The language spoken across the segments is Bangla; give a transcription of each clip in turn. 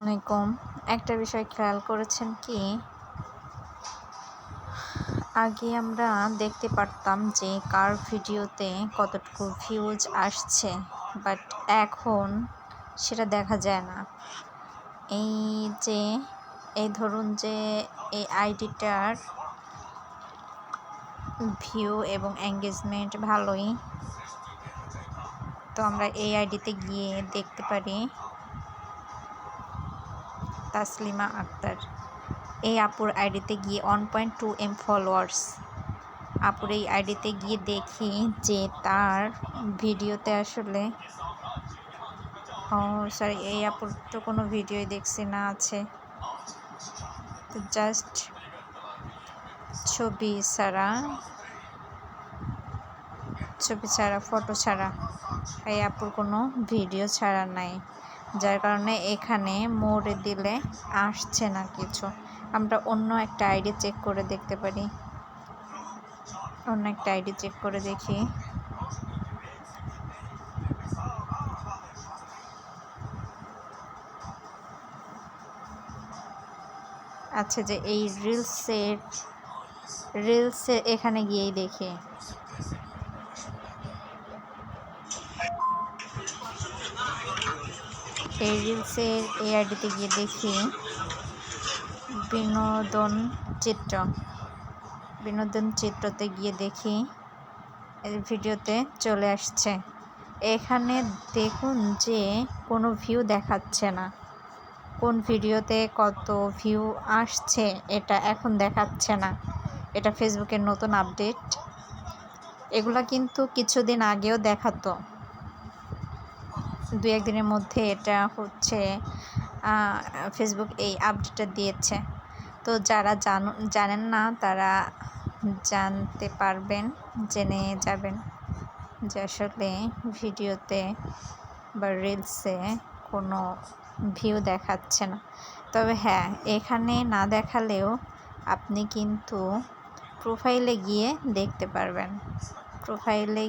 আলাইকুম। একটা বিষয় খেয়াল করেছেন কি? আগে আমরা দেখতে পারতাম যে কার ভিডিওতে কতটুকু ভিউজ আসছে বাট এখন সেটা দেখা যায় না। এই যে, এই ধরুন যে এই আইডিটার ভিউ এবং এঙ্গেজমেন্ট ভালোই, তো আমরা এই আইডিতে গিয়ে দেখতে পারি তাসলিমা আক্তার। এই আপুর আইডিতে গিয়ে one point two M followers আপুর এই আইডিতে গিয়ে দেখি যে তার ভিডিওতে আসলে ও সরি এই আপুর তো কোনো ভিডিওই দেখছি না, আছে। তো জাস্ট ছবি ছাড়া ছবি ছাড়া ফটো ছাড়া। এই আপুর কোনো ভিডিও ছাড়া নাই। যার কারণে এখানে মোড়ে দিলে আসছে না কিছু। আমরা অন্য একটা আইডি চেক করে দেখতে পারি। অন্য একটা আইডি চেক করে দেখি। আচ্ছা যে এই রিলসের রিলসে এখানে গিয়েই দেখি। এই রিলসের এই আইডিতে গিয়ে দেখি বিনোদন চিত্র। বিনোদন চিত্রতে গিয়ে দেখি এই ভিডিওতে চলে আসছে। এখানে দেখুন যে কোনো ভিউ দেখাচ্ছে না। কোন ভিডিওতে কত ভিউ আসছে এটা এখন দেখাচ্ছে না। এটা ফেসবুকের নতুন আপডেট এগুলা কিন্তু কিছুদিন আগেও দেখাতো। দু একদিনের মধ্যে এটা হচ্ছে ফেসবুক এই আপডেটটা দিয়েছে। তো যারা জানেন না, তারা জানতে পারবেন, জেনে যাবেন যে আসলে ভিডিওতে বা রিলসে কোনো ভিউ দেখাচ্ছে না। তবে হ্যাঁ এখানে না দেখালেও আপনি কিন্তু প্রোফাইলে গিয়ে দেখতে পারবেন। প্রোফাইলে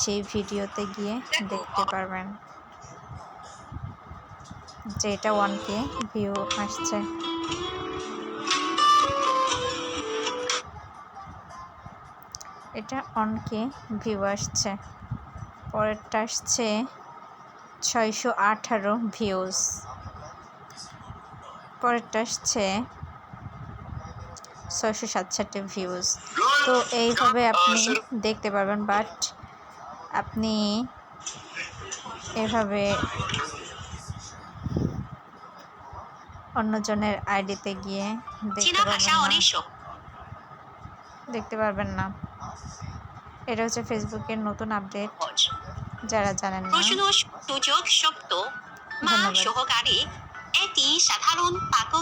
সেই ভিডিওতে গিয়ে দেখতে পারবেন যে এটা ওয়ান কে ভিউ আসছে। এটা ওয়ান কে ভিউ আসছে। পরেরটা আসছে ছয়শো আঠারো ভিউজ পরেরটা আসছে ছয়শো সাতষট্টি ভিউজ তো এইভাবে আপনি দেখতে পারবেন বাট আপনি এভাবে অন্যজনের আইডিতে গিয়ে দেখতে পারবেন না। দেখতে পারবেন না। এটা হচ্ছে ফেসবুকের নতুন আপডেট। যারা জানেন না। প্রশ্ন সুযোগ শব্দ মা সহকারী এটি সাধারণ বাক্য